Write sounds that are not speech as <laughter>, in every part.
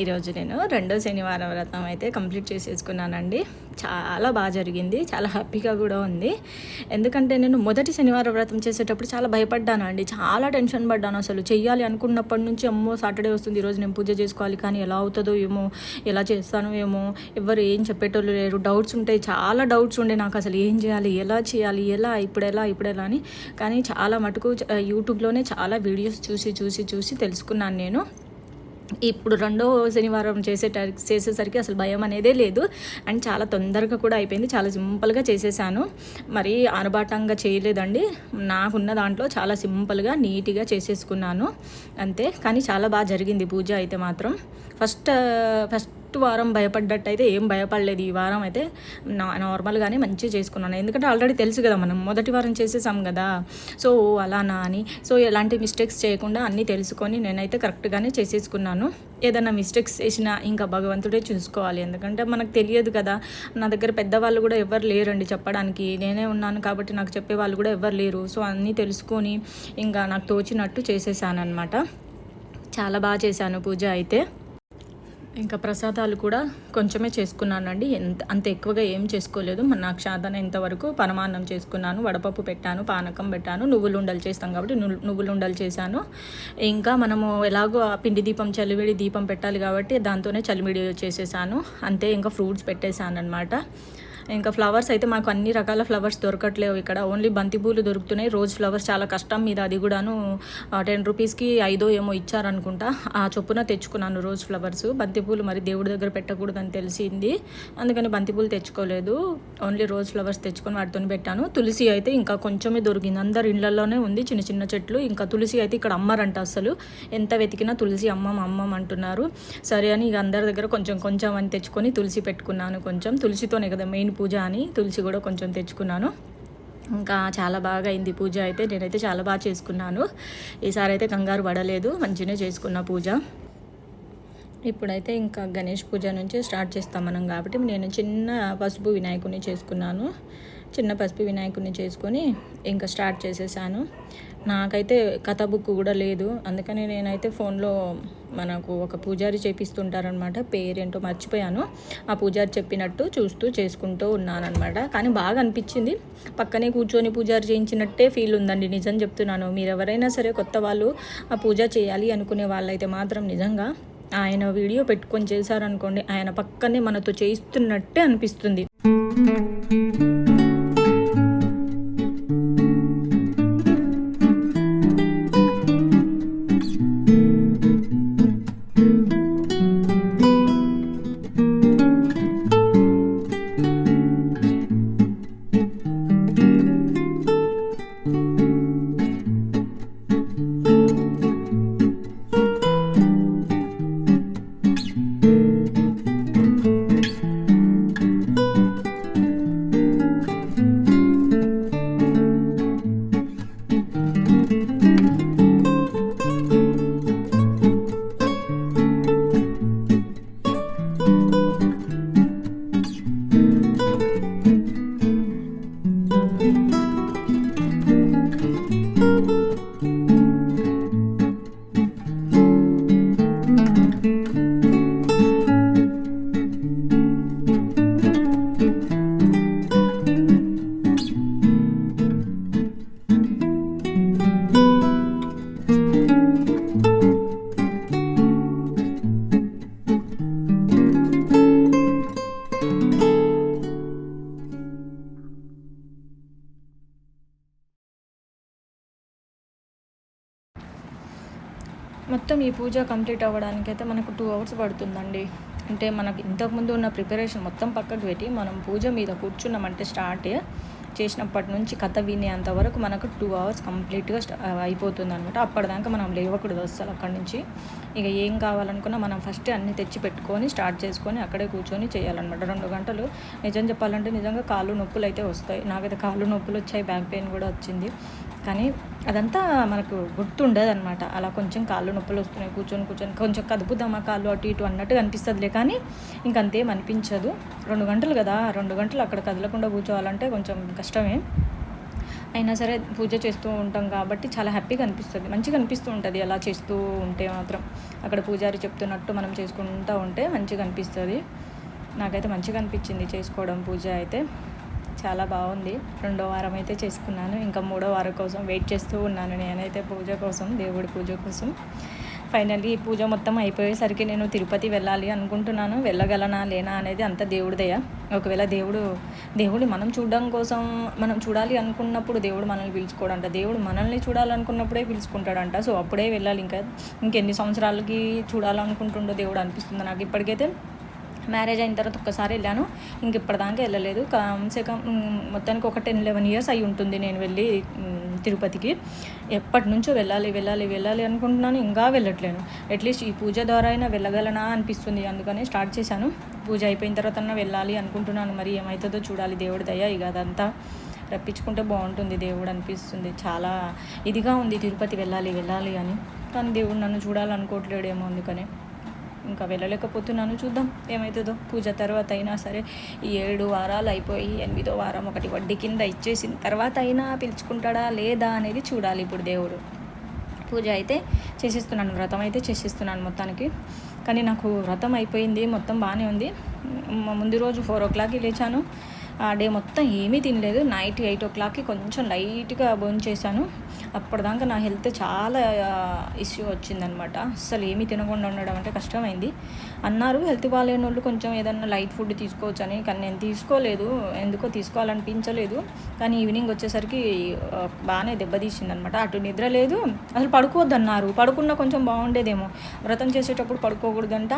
ఈరోజు నేను రెండో శనివారం వ్రతం అయితే కంప్లీట్ చేసేసుకున్నానండి. చాలా బాగా జరిగింది. చాలా హ్యాపీగా కూడా ఉంది. ఎందుకంటే నేను మొదటి శనివారం వ్రతం చేసేటప్పుడు చాలా భయపడ్డాను అండి చాలా టెన్షన్ పడ్డాను అసలు. చెయ్యాలి అనుకున్నప్పటి నుంచి అమ్మో సాటర్డే వస్తుంది ఈరోజు నేను పూజ చేసుకోవాలి కానీ ఎలా అవుతుందో ఏమో ఎలా చేస్తాను ఏమో ఎవరు ఏం చెప్పేటోళ్ళు లేరు. డౌట్స్ ఉంటాయి. చాలా డౌట్స్ ఉండే నాకు అసలు ఏం చేయాలి ఎలా చేయాలి ఎలా ఇప్పుడు ఎలా ఇప్పుడు ఎలా అని. కానీ చాలా మటుకు యూట్యూబ్లోనే చాలా వీడియోస్ చూసి చూసి చూసి తెలుసుకున్నాను నేను. ఇప్పుడు రెండో శనివారం చేసే చేసేసరికి అసలు భయం అనేదే లేదు. అండ్ చాలా తొందరగా కూడా అయిపోయింది. చాలా సింపుల్గా చేసేసాను. మరి ఆనబాటంగా చేయలేదండి. నాకున్న దాంట్లో చాలా సింపుల్గా నీట్గా చేసేసుకున్నాను. అంతే. కానీ చాలా బాగా జరిగింది పూజ అయితే మాత్రం. ఫస్ట్ ఫస్ట్ వారం భయపడ్డట్టు అయితే ఏం భయపడలేదు. ఈ వారం అయితే నా నార్మల్గానే మంచిగా చేసుకున్నాను. ఎందుకంటే ఆల్రెడీ తెలుసు కదా మనం మొదటి వారం చేసేసాం కదా. సో అలానా అని. సో ఎలాంటి మిస్టేక్స్ చేయకుండా అన్నీ తెలుసుకొని నేనైతే కరెక్ట్గానే చేసేసుకున్నాను. ఏదైనా మిస్టేక్స్ చేసినా ఇంకా భగవంతుడే చూసుకోవాలి. ఎందుకంటే మనకు తెలియదు కదా నా దగ్గర పెద్దవాళ్ళు కూడా ఎవరు లేరండి చెప్పడానికి. నేనే ఉన్నాను కాబట్టి నాకు చెప్పే వాళ్ళు కూడా ఎవరు లేరు. సో అన్నీ తెలుసుకొని ఇంకా నాకు తోచినట్టు చేసేసాను అనమాట చాలా బాగా చేశాను పూజ అయితే. ఇంకా ప్రసాదాలు కూడా కొంచెమే చేసుకున్నానండి. ఎంత అంత ఎక్కువగా ఏం చేసుకోలేదు. మన నాకు శాతం ఇంతవరకు పరమాన్నం చేసుకున్నాను వడపప్పు పెట్టాను పానకం పెట్టాను నువ్వులు ఉండలు చేస్తాం కాబట్టి నువ్వులు ఉండలు చేశాను. ఇంకా మనము ఎలాగో పిండి దీపం చలివిడి దీపం పెట్టాలి కాబట్టి దాంతోనే చలివిడి చేసేసాను. అంతే ఇంకా ఫ్రూట్స్ పెట్టేశాను అనమాట ఇంకా ఫ్లవర్స్ అయితే మాకు అన్ని రకాల ఫ్లవర్స్ దొరకట్లేవు ఇక్కడ. ఓన్లీ బంతిపూలు దొరుకుతున్నాయి. రోజ్ ఫ్లవర్స్ చాలా కష్టం. మీద అది కూడాను టెన్ రూపీస్కి ఐదో ఏమో ఇచ్చారనుకుంటా. ఆ చొప్పున తెచ్చుకున్నాను రోజ్ ఫ్లవర్స్. బంతిపూలు మరి దేవుడి దగ్గర పెట్టకూడదని తెలిసింది. అందుకని బంతిపూలు తెచ్చుకోలేదు. ఓన్లీ రోజ్ ఫ్లవర్స్ తెచ్చుకొని వాటితో పెట్టాను. తులసి అయితే ఇంకా కొంచెమే దొరికింది. అందరు ఇళ్ళలోనే ఉంది. చిన్న చిన్న చెట్లు. ఇంకా తులసి అయితే ఇక్కడ అమ్మరంట అసలు. ఎంత వెతికినా తులసి అమ్మమ్మ అమ్మమ్మ అంటున్నారు. సరే అని ఇక అందరి దగ్గర కొంచెం కొంచెం అని తెచ్చుకొని తులసి పెట్టుకున్నాను కొంచెం. తులసితోనే కదా మెయిన్ పూజ అని తులసి కూడా కొంచెం తెచ్చుకున్నాను. ఇంకా చాలా బాగా అయింది పూజ అయితే. నేనైతే చాలా బాగా చేసుకున్నాను. ఈసారి అయితే కంగారు పడలేదు. మంచిగానే చేసుకున్న పూజ. ఇప్పుడైతే ఇంకా గణేష్ పూజ నుంచి స్టార్ట్ చేస్తాం మనం కాబట్టి నేను చిన్న పసుపు వినాయకుడిని చేసుకున్నాను. చిన్న పసుపు వినాయకుడిని చేసుకొని ఇంకా స్టార్ట్ చేసేసాను. నాకైతే కథ బుక్ కూడా లేదు. అందుకని నేనైతే ఫోన్లో మనకు ఒక పూజారి చేపిస్తుంటారనమాట. పేరేంటో మర్చిపోయాను. ఆ పూజారి చెప్పినట్టు చూస్తూ చేసుకుంటూ ఉన్నానన్నమాట కానీ బాగా అనిపించింది. పక్కనే కూర్చొని పూజారి చేయించినట్టే ఫీల్ ఉందండి. నిజం చెప్తున్నాను. మీరు ఎవరైనా సరే కొత్త వాళ్ళు ఆ పూజ చేయాలి అనుకునే వాళ్ళైతే మాత్రం నిజంగా ఆయన వీడియో పెట్టుకొని చేశారనుకోండి ఆయన పక్కనే మనతో చేయిస్తున్నట్టే అనిపిస్తుంది. మొత్తం ఈ పూజ కంప్లీట్ అవ్వడానికి అయితే మనకు టూ అవర్స్ పడుతుందండి. అంటే మనకి ఇంతకుముందు ఉన్న ప్రిపరేషన్ మొత్తం పక్కకు పెట్టి మనం పూజ మీద కూర్చున్నామంటే స్టార్ట్ చేసినప్పటి నుంచి కథ వినేంత వరకు మనకు టూ అవర్స్ కంప్లీట్గా అయిపోతుంది అనమాట అప్పటిదాకా మనం లేవకూడదు అసలు అక్కడి నుంచి. ఇక ఏం కావాలనుకున్నా మనం ఫస్ట్ అన్ని తెచ్చి పెట్టుకొని స్టార్ట్ చేసుకొని అక్కడే కూర్చొని చేయాలన్నమాట. రెండు గంటలు నిజం చెప్పాలంటే నిజంగా కాళ్ళు నొప్పులు అయితే వస్తాయి. నాకైతే కాళ్ళు నొప్పులు వచ్చాయి బ్యాక్ పెయిన్ కూడా వచ్చింది. కానీ అదంతా మనకు గుర్తుండదు అనమాట అలా కొంచెం కాళ్ళు నొప్పులు వస్తున్నాయి కూర్చొని కూర్చొని కొంచెం కదుపుదామా కాళ్ళు అటు ఇటు అన్నట్టుగా అనిపిస్తుందిలే కానీ ఇంకంతేం అనిపించదు. రెండు గంటలు కదా రెండు గంటలు అక్కడ కదలకుండా కూర్చోవాలంటే కొంచెం కష్టమే. అయినా సరే పూజ చేస్తూ ఉంటాం కాబట్టి చాలా హ్యాపీగా అనిపిస్తుంది. మంచిగా అనిపిస్తూ ఉంటుంది అలా చేస్తూ ఉంటే మాత్రం. అక్కడ పూజారి చెప్తున్నట్టు మనం చేసుకుంటూ ఉంటే మంచిగా అనిపిస్తుంది. నాకైతే మంచిగా అనిపించింది చేసుకోవడం పూజ అయితే. చాలా బాగుంది. రెండో వారం అయితే చేసుకున్నాను. ఇంకా మూడో వారం కోసం వెయిట్ చేస్తూ ఉన్నాను. నేనైతే పూజ కోసం దేవుడి పూజ కోసం. ఫైనల్లీ ఈ పూజ మొత్తం అయిపోయేసరికి నేను తిరుపతి వెళ్ళాలి అనుకుంటున్నాను. వెళ్ళగలనా లేనా అనేది అంత దేవుడిదయ ఒకవేళ దేవుడు దేవుడు మనం చూడడం కోసం మనం చూడాలి అనుకున్నప్పుడు దేవుడు మనల్ని పిలుచుకోడంట. దేవుడు మనల్ని చూడాలనుకున్నప్పుడే పిలుచుకుంటాడంట. సో అప్పుడే వెళ్ళాలి. ఇంకా ఇంకెన్ని సంవత్సరాలకి చూడాలనుకుంటుండో దేవుడు అనిపిస్తుంది నాకు. ఇప్పటికైతే మ్యారేజ్ అయిన తర్వాత ఒక్కసారి వెళ్ళాను. ఇంక ఇప్పటిదాకా వెళ్ళలేదు. కమ్సే కమ్ మొత్తానికి ఒక టెన్ లెవెన్ ఇయర్స్ అయి ఉంటుంది నేను వెళ్ళి తిరుపతికి. ఎప్పటి నుంచో వెళ్ళాలి వెళ్ళాలి వెళ్ళాలి అనుకుంటున్నాను. ఇంకా వెళ్ళట్లేను. అట్లీస్ట్ ఈ పూజ ద్వారా అయినా వెళ్ళగలనా అనిపిస్తుంది. అందుకని స్టార్ట్ చేశాను. పూజ అయిపోయిన తర్వాత వెళ్ళాలి అనుకుంటున్నాను. మరి ఏమవుతుందో చూడాలి. దేవుడి దయ ఇక అదంతా రప్పించుకుంటే బాగుంటుంది. దేవుడు అనిపిస్తుంది. చాలా ఇదిగా ఉంది తిరుపతి వెళ్ళాలి వెళ్ళాలి అని. కానీ దేవుడు నన్ను చూడాలనుకోవట్లేడేమో అందుకనే. ఇంకా వెళ్ళలేకపోతున్నాను. చూద్దాం ఏమవుతుందో పూజ తర్వాత అయినా సరే ఈ ఏడు వారాలు అయిపోయి ఎనిమిదో వారం ఒకటి వడ్డీ కింద ఇచ్చేసిన తర్వాత అయినా పిలుచుకుంటాడా లేదా అనేది చూడాలి ఇప్పుడు దేవుడు. పూజ అయితే చేసిస్తున్నాను వ్రతం అయితే చేసిస్తున్నాను మొత్తానికి. కానీ నాకు వ్రతం అయిపోయింది మొత్తం బాగానే ఉంది. ముందు రోజు ఫోర్ ఓ క్లాక్కి లేచాను. ఆ డే మొత్తం ఏమీ తినలేదు. నైట్ ఎయిట్ ఓ క్లాక్కి కొంచెం లైట్గా భోజనం చేశాను అప్పటిదాకా నా హెల్త్ చాలా ఇష్యూ వచ్చిందనమాట. అసలు ఏమీ తినకుండా ఉండడం అంటే కష్టమైంది. అన్నారు హెల్త్ బాగాలేని వాళ్ళు కొంచెం ఏదన్నా లైట్ ఫుడ్ తీసుకోవచ్చు అని కానీ నేను తీసుకోలేదు ఎందుకో తీసుకోవాలనిపించలేదు. కానీ ఈవినింగ్ వచ్చేసరికి బాగానే దెబ్బతీసింది అనమాట అటు నిద్ర లేదు అసలు పడుకోవద్దన్నారు. పడుకున్న కొంచెం బాగుండేదేమో. వ్రతం చేసేటప్పుడు పడుకోకూడదంట.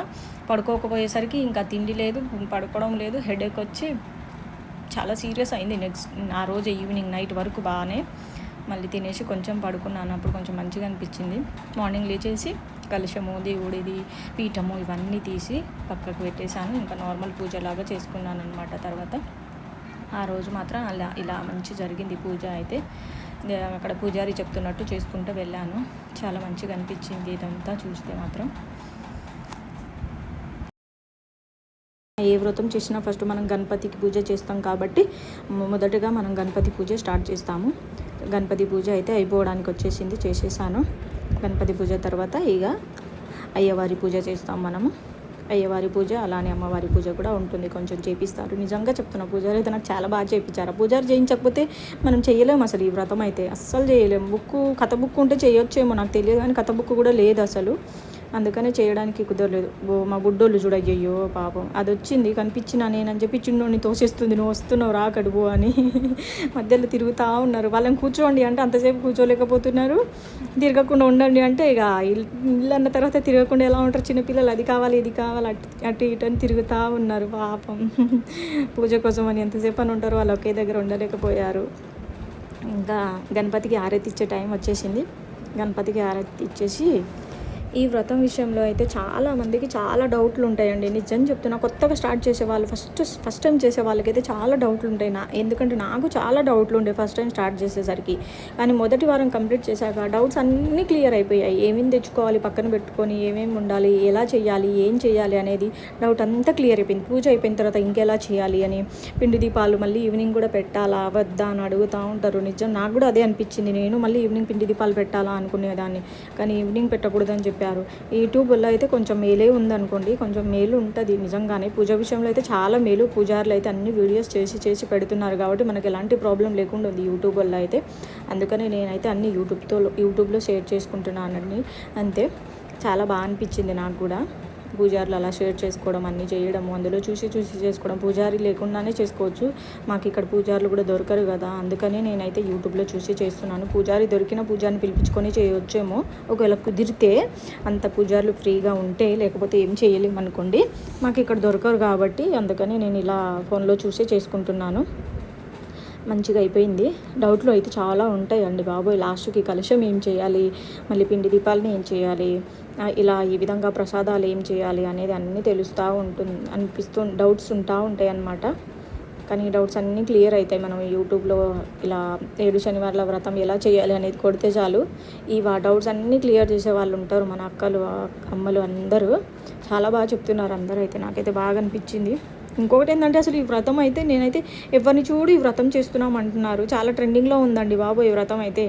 పడుకోకపోయేసరికి ఇంకా తిండి లేదు పడుకోవడం లేదు హెడేక్ వచ్చి చాలా సీరియస్ అయింది నెక్స్ట్ ఆ రోజు ఈవినింగ్ నైట్ వరకు బాగానే. మళ్ళీ తినేసి కొంచెం పడుకున్నాను. అప్పుడు కొంచెం మంచిగా అనిపించింది. మార్నింగ్ లేచేసి కలుషము దేవుడిది పీఠము ఇవన్నీ తీసి పక్కకు పెట్టేశాను. ఇంకా నార్మల్ పూజలాగా చేసుకున్నాను అనమాట తర్వాత. ఆ రోజు మాత్రం అలా ఇలా మంచి జరిగింది పూజ అయితే. అక్కడ పూజారి చెప్తున్నట్టు చేసుకుంటూ వెళ్ళాను. చాలా మంచిగా అనిపించింది ఇదంతా చూస్తే మాత్రం. ఏ వ్రతం చేసినా ఫస్ట్ మనం గణపతికి పూజ చేస్తాం కాబట్టి మొదటగా మనం గణపతి పూజ స్టార్ట్ చేస్తాము. గణపతి పూజ అయితే అయిపోవడానికి వచ్చేసింది చేసేసాను. గణపతి పూజ తర్వాత ఇక అయ్యవారి పూజ చేస్తాం మనము. అయ్యవారి పూజ అలానే అమ్మవారి పూజ కూడా ఉంటుంది. కొంచెం చేపిస్తారు. నిజంగా చెప్తున్నా పూజారి అయితే నాకు చాలా బాగా చేయించారు పూజారి చేయించకపోతే మనం చేయలేము అసలు ఈ వ్రతం అయితే. అస్సలు చేయలేము బుక్ కథ బుక్ ఉంటే చేయొచ్చేమో. నాకు తెలియదు కానీ కథ బుక్ కూడా లేదు అసలు. అందుకనే చేయడానికి కుదరలేదు. మా బుడ్డోళ్ళు చూడయ్యో పాపం. అది వచ్చింది కనిపించినా నేనని చెప్పి చిన్నోడిని తోసేస్తుంది నువ్వు వస్తున్నావు రాకడుపు అని. <laughs> మధ్యలో తిరుగుతూ ఉన్నారు. వాళ్ళని కూర్చోండి అంటే అంతసేపు కూర్చోలేకపోతున్నారు. తిరగకుండా ఉండండి అంటే ఇక ఇల్లు అన్న తర్వాత తిరగకుండా ఎలా ఉంటారు చిన్నపిల్లలు? అది కావాలి ఇది కావాలి అటు అటు ఇటు అని తిరుగుతూ ఉన్నారు పాపం. <laughs> పూజ కోసం అని ఎంతసేపు అని ఉంటారు వాళ్ళు ఒకే దగ్గర ఉండలేకపోయారు. ఇంకా గణపతికి ఆరతి ఇచ్చే టైం వచ్చేసింది. గణపతికి ఆరతి ఇచ్చేసి ఈ వ్రతం విషయంలో అయితే చాలా మందికి చాలా డౌట్లు ఉంటాయండి. నిజం చెప్తున్నా కొత్తగా స్టార్ట్ చేసే వాళ్ళు ఫస్ట్ ఫస్ట్ టైం చేసే వాళ్ళకైతే చాలా డౌట్లు ఉంటాయి. నా ఎందుకంటే నాకు చాలా డౌట్లు ఉండే ఫస్ట్ టైం స్టార్ట్ చేసేసరికి. కానీ మొదటి వారం కంప్లీట్ చేశాక డౌట్స్ అన్నీ క్లియర్ అయిపోయాయి. ఏమేమి తెచ్చుకోవాలి పక్కన పెట్టుకొని ఏమేమి ఉండాలి ఎలా చేయాలి ఏం చేయాలి అనేది డౌట్ అంతా క్లియర్ అయిపోయింది. పూజ అయిపోయిన తర్వాత ఇంకెలా చేయాలి అని పిండి దీపాలు మళ్ళీ ఈవినింగ్ కూడా పెట్టాలా వద్దా అని అడుగుతూ ఉంటారు. నిజం నాకు కూడా అదే అనిపించింది. నేను మళ్ళీ ఈవినింగ్ పిండి దీపాలు పెట్టాలా అనుకునేదాన్ని. కానీ ఈవినింగ్ పెట్టకూడదని చెప్పి చెప్పారు యూట్యూబ్లో అయితే కొంచెం మేలే ఉందనుకోండి కొంచెం మేలు ఉంటుంది నిజంగానే. పూజ విషయంలో అయితే చాలా మేలు పూజారులు అయితే అన్ని వీడియోస్ చేసి చేసి పెడుతున్నారు కాబట్టి మనకి ఎలాంటి ప్రాబ్లం లేకుండా ఉంది యూట్యూబ్ వల్ల అయితే. అందుకని నేనైతే అన్ని యూట్యూబ్తో యూట్యూబ్లో షేర్ చేసుకుంటున్నానండి అంతే. చాలా బాగా అనిపించింది నాకు కూడా. పూజారులు అలా షేర్ చేసుకోవడం అన్నీ చేయడము అందులో చూసి చూసి చేసుకోవడం పూజారి లేకుండానే చేసుకోవచ్చు. మాకు ఇక్కడ పూజారులు కూడా దొరకరు కదా. అందుకని నేనైతే యూట్యూబ్లో చూసి చేస్తున్నాను. పూజారి దొరికిన పూజారిని పిలిపించుకొని చేయవచ్చేమో ఒకవేళ కుదిరితే అంత పూజారులు ఫ్రీగా ఉంటే లేకపోతే ఏం చేయలేము అనుకోండి మాకు ఇక్కడ దొరకరు కాబట్టి అందుకని నేను ఇలా ఫోన్లో చూసి చేసుకుంటున్నాను. మంచిగా అయిపోయింది. డౌట్లు అయితే చాలా ఉంటాయండి బాబోయ్. లాస్ట్కి కలుషం ఏం చేయాలి? మళ్ళీ పిండి దీపాలని ఏం చేయాలి? ఇలా ఈ విధంగా ప్రసాదాలు ఏం చేయాలి అనేది అన్నీ తెలుస్తూ ఉంటుంది అనిపిస్తూ డౌట్స్ ఉంటా ఉంటాయి అన్నమాట కానీ డౌట్స్ అన్నీ క్లియర్ అవుతాయి మనం యూట్యూబ్లో ఇలా ఏడు శనివారాల వ్రతం ఎలా చేయాలి అనేది కొడితే చాలు. ఈ డౌట్స్ అన్నీ క్లియర్ చేసే వాళ్ళు ఉంటారు. మన అక్కలు అమ్మలు అందరూ. చాలా బాగా చెప్తున్నారు అందరూ అయితే. నాకైతే బాగా అనిపించింది. ఇంకొకటి ఏంటంటే అసలు ఈ వ్రతం అయితే నేనైతే ఎవరిని చూడు ఈ వ్రతం చేస్తున్నాం అంటున్నారు. చాలా ట్రెండింగ్లో ఉందండి బాబు ఈ వ్రతం అయితే.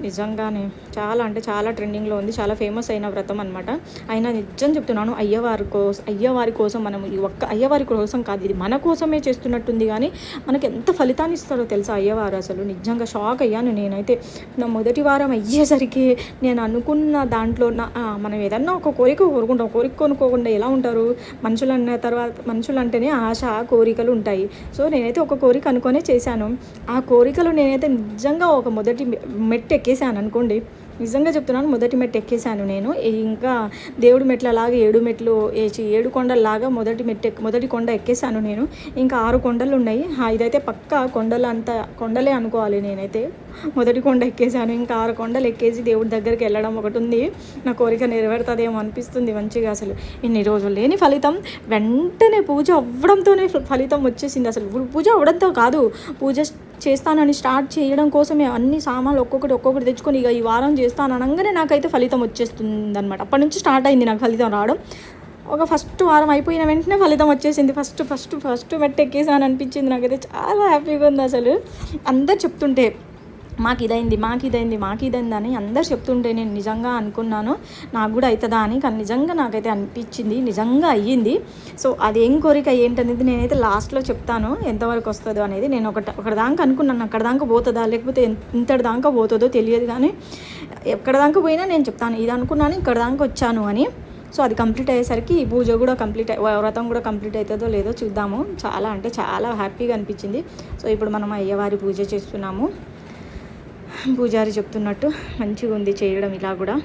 నిజంగానే చాలా అంటే చాలా ట్రెండింగ్లో ఉంది. చాలా ఫేమస్ అయిన వ్రతం అనమాట అయినా నిజం చెప్తున్నాను అయ్యవారి కోసం అయ్యవారి కోసం మనం ఈ ఒక్క అయ్యవారి కోసం కాదు ఇది మన కోసమే చేస్తున్నట్టుంది కానీ మనకి ఎంత ఫలితాన్ని ఇస్తారో తెలుసా అయ్యవారు అసలు. నిజంగా షాక్ అయ్యాను నేనైతే. నా మొదటి వారం అయ్యేసరికి నేను అనుకున్న దాంట్లో నా మనం ఏదన్నా ఒక కోరిక కోరుకుంటాం. కోరిక కొనుక్కోకుండా ఎలా ఉంటారు? మనుషులు అన్న తర్వాత మనుషులు అంటేనే ఆశ కోరికలు ఉంటాయి. సో నేనైతే ఒక కోరిక అనుకొనే చేశాను. ఆ కోరికలు నేనైతే నిజంగా ఒక మొదటి మె- మెట్టు ఎక్కేసాను అనుకోండి. నిజంగా చెప్తున్నాను మొదటి మెట్టు ఎక్కేసాను నేను. ఇంకా దేవుడి మెట్లలాగా ఏడు మెట్లు వేసి ఏడు కొండలలాగా మొదటి మెట్టు ఎక్- మొదటి కొండ ఎక్కేసాను నేను. ఇంకా ఆరు కొండలు ఉన్నాయి. ఇదైతే పక్క కొండలు కొండలే అనుకోవాలి నేనైతే. మొదటి కొండ ఎక్కేసాను ఇంకా ఆరు కొండలు ఎక్కేసి దేవుడి దగ్గరికి వెళ్ళడం ఒకటి ఉంది. నా కోరిక నెరవేరుతుందేమో అనిపిస్తుంది మంచిగా అసలు. ఇన్ని రోజులు లేని ఫలితం. వెంటనే పూజ అవ్వడంతోనే ఫలితం వచ్చేసింది. అసలు పూజ అవ్వడంతో కాదు. పూజ చేస్తానని స్టార్ట్ చేయడం కోసమే అన్ని సామాన్లు ఒక్కొక్కటి ఒక్కొక్కటి తెచ్చుకొని ఇక ఈ వారం చేస్తాను అనగానే నాకైతే ఫలితం వచ్చేస్తుంది అనమాట అప్పటి నుంచి స్టార్ట్ అయింది నాకు ఫలితం రావడం. ఒక ఫస్ట్ వారం అయిపోయిన వెంటనే ఫలితం వచ్చేసింది. ఫస్ట్ ఫస్ట్ ఫస్ట్ మెట్టు ఎక్కేసాను అనిపించింది నాకైతే చాలా హ్యాపీగా ఉంది అసలు. అందరు చెప్తుంటే మాకు ఇదైంది మాకు ఇదైంది మాకు ఇదైంది అని అందరు చెప్తుంటే నేను నిజంగా అనుకున్నాను. నాకు కూడా అవుతుందా అని కానీ నిజంగా నాకైతే అనిపించింది నిజంగా అయ్యింది. సో అది ఏం కోరిక ఏంటనేది నేనైతే లాస్ట్లో చెప్తాను. ఎంతవరకు వస్తుందో అనేది నేను ఒకటి ఒకటి దాకా అనుకున్నాను. అక్కడ దాకా పోతుందా లేకపోతే ఇంతటి దాకా పోతుందో తెలియదు కానీ ఎక్కడ దాకా పోయినా నేను చెప్తాను. ఇది అనుకున్నాను ఇక్కడ దాకా వచ్చాను అని. సో అది కంప్లీట్ అయ్యేసరికి ఈ పూజ కూడా కంప్లీట్ వ్రతం కూడా కంప్లీట్ అవుతుందో లేదో చూద్దాము. చాలా అంటే చాలా హ్యాపీగా అనిపించింది. సో ఇప్పుడు మనం అయ్యవారి పూజ చేస్తున్నాము. పూజారి చెప్తున్నట్టు మంచిగా ఉంది చేయడం ఇలా కూడా.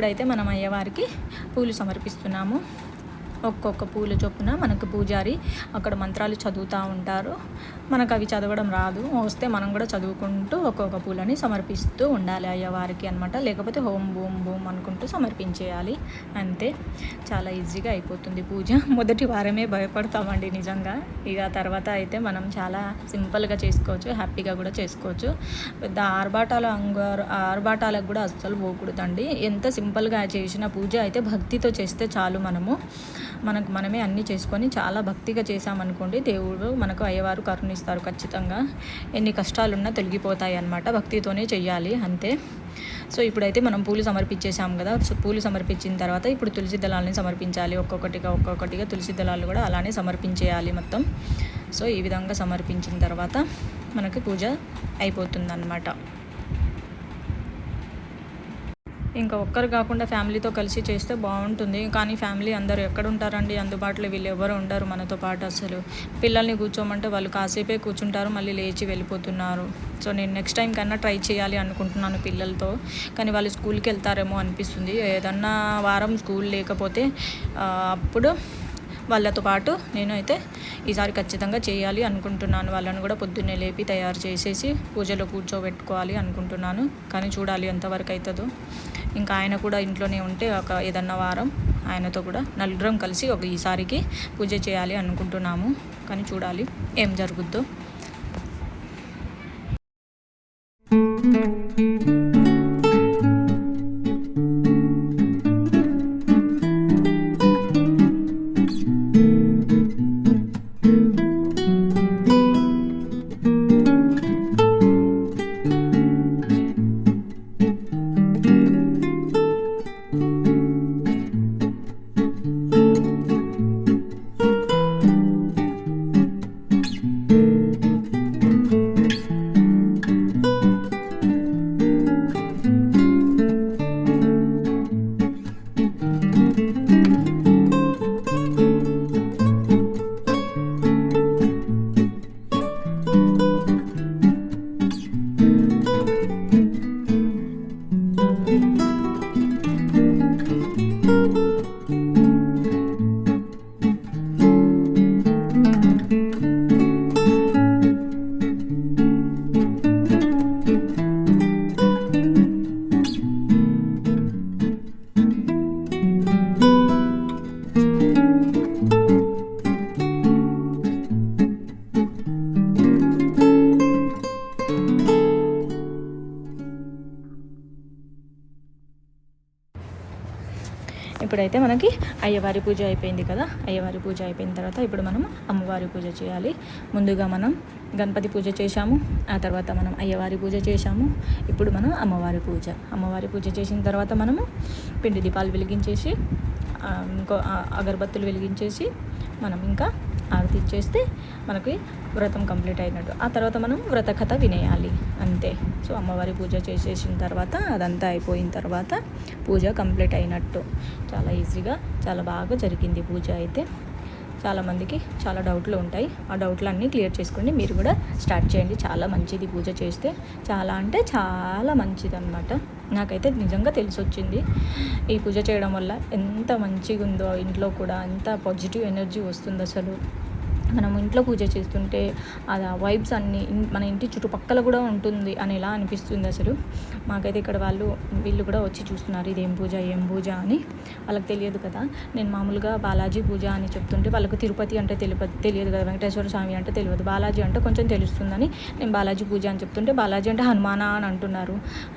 ఇప్పుడైతే మనం అయ్యవారికి పూలు సమర్పిస్తున్నాము. ఒక్కొక్క పూల చొప్పున మనకు పూజారి అక్కడ మంత్రాలు చదువుతూ ఉంటారు. మనకు అవి చదవడం రాదు. వస్తే మనం కూడా చదువుకుంటూ ఒక్కొక్క పూలని సమర్పిస్తూ ఉండాలి అయ్యవారికి అనమాట లేకపోతే హోం బూమ్ బూమ్ అనుకుంటూ సమర్పించేయాలి. అంతే. చాలా ఈజీగా అయిపోతుంది పూజ. మొదటి వారమే భయపడతామండి నిజంగా. ఇక తర్వాత అయితే మనం చాలా సింపుల్గా చేసుకోవచ్చు. హ్యాపీగా కూడా చేసుకోవచ్చు. పెద్ద ఆర్భాటాల అంగారు ఆర్భాటాలకు కూడా అస్సలు పోకూడదండి. ఎంత సింపుల్గా చేసిన పూజ అయితే భక్తితో చేస్తే చాలు మనము. మనకు మనమే అన్నీ చేసుకొని చాలా భక్తిగా చేసామనుకోండి దేవుడు మనకు అయ్యవారు కరుణిస్తారు ఖచ్చితంగా. ఎన్ని కష్టాలున్నా తొలగిపోతాయి అన్నమాట భక్తితోనే చెయ్యాలి అంతే. సో ఇప్పుడైతే మనం పూలు సమర్పించేసాం కదా సో పూలు సమర్పించిన తర్వాత ఇప్పుడు తులసి దళాలని సమర్పించాలి ఒక్కొక్కటిగా ఒక్కొక్కటిగా తులసి దళాలు కూడా అలానే సమర్పించేయాలి మొత్తం. సో ఈ విధంగా సమర్పించిన తర్వాత మనకి పూజ అయిపోతుంది ఇంకా ఒక్కరు కాకుండా ఫ్యామిలీతో కలిసి చేస్తే బాగుంటుంది. కానీ ఫ్యామిలీ అందరు ఎక్కడ ఉంటారండి అందుబాటులో వీళ్ళు ఎవరు ఉండరు మనతో పాటు అసలు. పిల్లల్ని కూర్చోమంటే వాళ్ళు కాసేపే కూర్చుంటారు మళ్ళీ లేచి వెళ్ళిపోతున్నారు. సో నేను నెక్స్ట్ టైం కన్నా ట్రై చేయాలి అనుకుంటున్నాను పిల్లలతో. కానీ వాళ్ళు స్కూల్కి వెళ్తారేమో అనిపిస్తుంది. ఏదన్నా వారం స్కూల్ లేకపోతే అప్పుడు వాళ్ళతో పాటు నేను అయితే ఈసారి ఖచ్చితంగా చేయాలి అనుకుంటున్నాను. వాళ్ళను కూడా పొద్దున్నే లేపి తయారు చేసేసి పూజలో కూర్చోబెట్టుకోవాలి అనుకుంటున్నాను. కానీ చూడాలి ఎంతవరకు అవుతుందో ఇంకా ఆయన కూడా ఇంట్లోనే ఉంటే ఒక ఏదన్నా వారం ఆయనతో కూడా నలుగురం కలిసి ఒక ఈసారికి పూజ చేయాలి అనుకుంటున్నాము. కానీ చూడాలి ఏం జరుగుద్దో. అయితే మనకి అయ్యవారి పూజ అయిపోయింది కదా. అయ్యవారి పూజ అయిపోయిన తర్వాత ఇప్పుడు మనం అమ్మవారి పూజ చేయాలి. ముందుగా మనం గణపతి పూజ చేశాము. ఆ తర్వాత మనం అయ్యవారి పూజ చేశాము. ఇప్పుడు మనం అమ్మవారి పూజ. అమ్మవారి పూజ చేసిన తర్వాత మనము పిండి దీపాలు వెలిగించేసి ఇంకో అగరబత్తులు వెలిగించేసి మనం ఇంకా ఆరతి ఇచ్చేస్తే మనకి వ్రతం కంప్లీట్ అయినట్టు. ఆ తర్వాత మనం వ్రత కథ వినేయాలి. అంతే. సో అమ్మవారి పూజ చేసేసిన తర్వాత అదంతా అయిపోయిన తర్వాత పూజ కంప్లీట్ అయినట్టు. చాలా ఈజీగా చాలా బాగా జరిగింది పూజ అయితే. చాలామందికి చాలా డౌట్లు ఉంటాయి. ఆ డౌట్లన్నీ క్లియర్ చేసుకోండి మీరు కూడా స్టార్ట్ చేయండి. చాలా మంచిది పూజ చేస్తే. చాలా అంటే చాలా మంచిది అనమాట నాకైతే నిజంగా తెలిసి వచ్చింది ఈ పూజ చేయడం వల్ల ఎంత మంచిగా ఉందో ఇంట్లో కూడా ఎంత పాజిటివ్ ఎనర్జీ వస్తుంది అసలు మనం ఇంట్లో పూజ చేస్తుంటే అది ఆ వైబ్స్ అన్నీ మన ఇంటి చుట్టుపక్కల కూడా ఉంటుంది అని ఎలా అనిపిస్తుంది అసలు. మాకైతే ఇక్కడ వాళ్ళు వీళ్ళు కూడా వచ్చి చూస్తున్నారు ఇదేం పూజ ఏం పూజ అని. వాళ్ళకి తెలియదు కదా. నేను మామూలుగా బాలాజీ పూజ అని చెప్తుంటే వాళ్ళకు తిరుపతి అంటే తెలియదు తెలియదు కదా. వెంకటేశ్వర స్వామి అంటే తెలియదు. బాలాజీ అంటే కొంచెం తెలుస్తుందని నేను బాలాజీ పూజ అని చెప్తుంటే బాలాజీ అంటే హనుమానా అని అంటున్నారు.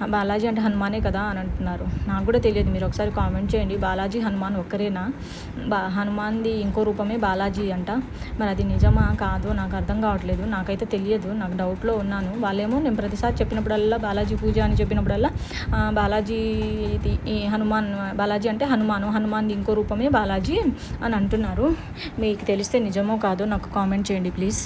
బాలాజీ అంటే హనుమానే కదా అని అంటున్నారు. నాకు కూడా తెలియదు. మీరు ఒకసారి కామెంట్ చేయండి. బాలాజీ హనుమాన్ ఒక్కరేనా? బా హనుమాన్ది ఇంకో రూపమే బాలాజీ అంట. మరి అది నిజమా కాదో నాకు అర్థం కావట్లేదు నాకైతే తెలియదు నాకు డౌట్లో ఉన్నాను. వాళ్ళేమో నేను ప్రతిసారి చెప్పినప్పుడల్లా బాలాజీ పూజ అని చెప్పినప్పుడల్లా బాలాజీ ఇది ఈ హనుమాన్ బాలాజీ అంటే హనుమాను హనుమాన్ది ఇంకో రూపమే బాలాజీ అని అంటున్నారు. మీకు తెలిస్తే నిజమో కాదో నాకు కామెంట్ చేయండి ప్లీజ్.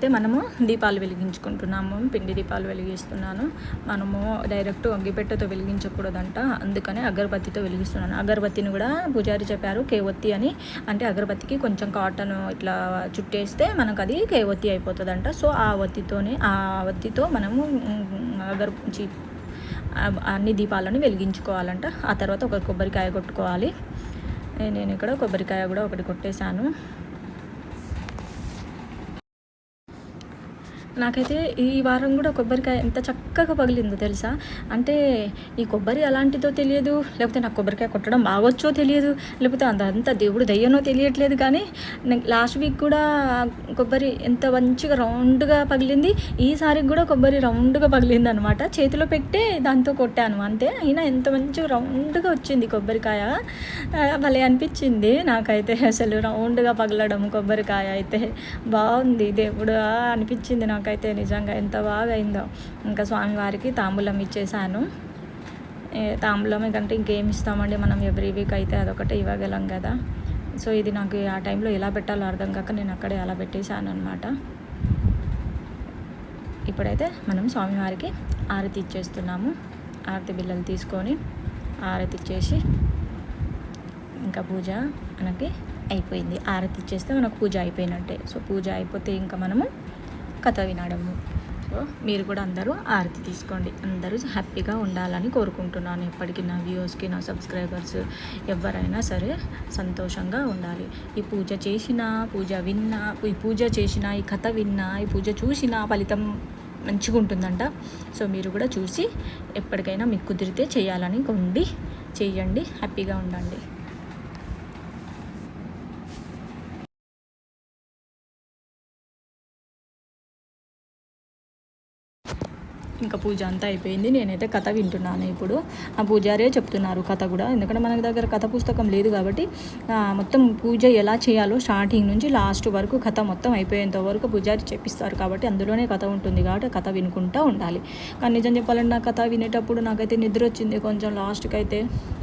అయితే మనము దీపాలు వెలిగించుకుంటున్నాము. పిండి దీపాలు వెలిగిస్తున్నాను. మనము డైరెక్ట్ అగ్గిపెట్టెతో వెలిగించకూడదంట. అందుకనే అగరబత్తితో వెలిగిస్తున్నాను. అగరబత్తిని కూడా పూజారి చెప్పారు కేవత్తి అని. అంటే అగరబత్తికి కొంచెం కాటన్ ఇట్లా చుట్టేస్తే మనకు అది కేవత్తి అయిపోతుందంట. సో ఆ వత్తితోనే ఆ వత్తితో మనము అగర్ అన్ని దీపాలను వెలిగించుకోవాలంట. ఆ తర్వాత ఒక కొబ్బరికాయ కొట్టుకోవాలి. నేను ఇక్కడ కొబ్బరికాయ కూడా ఒకటి కొట్టేశాను. నాకైతే ఈ వారం కూడా కొబ్బరికాయ ఎంత చక్కగా పగిలిందో తెలుసా? అంటే ఈ కొబ్బరి అలాంటిదో తెలియదు లేకపోతే నాకు కొబ్బరికాయ కొట్టడం బాగొచ్చో తెలియదు లేకపోతే అంత దేవుడు దయ్యనో తెలియట్లేదు కానీ లాస్ట్ వీక్ కూడా కొబ్బరి ఎంత మంచిగా రౌండ్గా పగిలింది ఈసారికి కూడా కొబ్బరి రౌండ్గా పగిలింది అనమాట చేతిలో పెట్టే దాంతో కొట్టాను అంతే. అయినా ఎంత మంచిగా రౌండ్గా వచ్చింది కొబ్బరికాయ. భలే అనిపించింది నాకైతే. అసలు రౌండ్గా పగలడం కొబ్బరికాయ అయితే. బాగుంది దేవుడు అనిపించింది నాకు. నాకైతే నిజంగా ఎంత బాగా అయిందో ఇంకా స్వామివారికి తాంబూలం ఇచ్చేసాను తాంబూలం కంటే ఇంకేం ఇస్తామండి మనం ఎవ్రీ వీక్ అయితే అదొకటే ఇవ్వగలం కదా. సో ఇది నాకు ఆ టైంలో ఎలా పెట్టాలో అర్థం కాక నేను అక్కడే అలా పెట్టేశాను అనమాట ఇప్పుడైతే మనం స్వామివారికి ఆరతి ఇచ్చేస్తున్నాము. ఆరతి బిల్లలు తీసుకొని ఆరతి ఇచ్చేసి ఇంకా పూజ మనకి అయిపోయింది. ఆరతి ఇచ్చేస్తే మనకు పూజ అయిపోయినట్టే. సో పూజ అయిపోతే ఇంకా మనము కథ వినడము. సో మీరు కూడా అందరూ ఆరతి తీసుకోండి. అందరూ హ్యాపీగా ఉండాలని కోరుకుంటున్నాను. ఎప్పటికీ నా వ్యూస్కి నా సబ్స్క్రైబర్స్ ఎవరైనా సరే సంతోషంగా ఉండాలి. ఈ పూజ చేసినా పూజ విన్నా ఈ పూజ చేసినా ఈ కథ విన్నా ఈ పూజ చూసినా ఫలితం మంచిగా ఉంటుందంట. సో మీరు కూడా చూసి ఎప్పటికైనా మీకు కుదిరితే చేయాలని కొండి చేయండి. హ్యాపీగా ఉండండి. ఇంకా పూజ అంతా అయిపోయింది. నేనైతే కథ వింటున్నాను ఇప్పుడు. ఆ పూజారే చెప్తున్నారు కథ కూడా. ఎందుకంటే మన దగ్గర కథ పుస్తకం లేదు కాబట్టి మొత్తం పూజ ఎలా చేయాలో స్టార్టింగ్ నుంచి లాస్ట్ వరకు కథ మొత్తం అయిపోయేంత వరకు పూజారి చెప్పిస్తారు కాబట్టి అందులోనే కథ ఉంటుంది కాబట్టి కథ వినుకుంటూ ఉండాలి. కానీ నిజం చెప్పాలంటే నా కథ వినేటప్పుడు నాకైతే నిద్ర వచ్చింది. కొంచెం లాస్ట్కి అయితే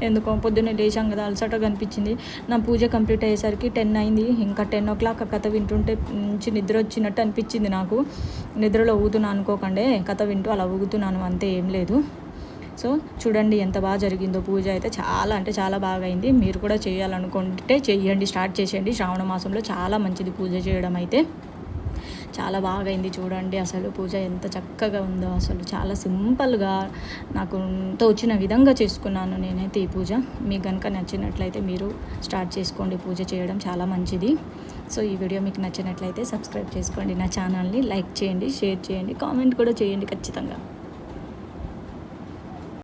ఎందుకో పొద్దున్నే లేచాం కదా అలసటగా కనిపించింది. నా పూజ కంప్లీట్ అయ్యేసరికి టెన్ అయింది. ఇంకా టెన్ ఓ క్లాక్ ఆ కథ వింటుంటే మంచి నిద్ర వచ్చినట్టు అనిపించింది నాకు. నిద్రలో ఊతున్నా అనుకోకండే కథ వింటూ అలా ఊగుతున్నాను అంతే ఏం లేదు. సో చూడండి ఎంత బాగా జరిగిందో పూజ అయితే చాలా అంటే చాలా బాగా అయింది మీరు కూడా చేయాలనుకుంటే చేయండి స్టార్ట్ చేసేయండి. శ్రావణ మాసంలో చాలా మంచిది పూజ చేయడం అయితే. చాలా బాగా అయింది చూడండి అసలు పూజ ఎంత చక్కగా ఉందో. అసలు చాలా సింపుల్గా నాకు తోచిన విధంగా చేసుకున్నాను నేనైతే ఈ పూజ. మీకు కనుక నచ్చినట్లయితే మీరు స్టార్ట్ చేసుకోండి పూజ చేయడం చాలా మంచిది. సో ఈ వీడియో మీకు నచ్చినట్లయితే సబ్స్క్రైబ్ చేసుకోండి నా ఛానల్ని లైక్ చేయండి షేర్ చేయండి కామెంట్ కూడా చేయండి ఖచ్చితంగా.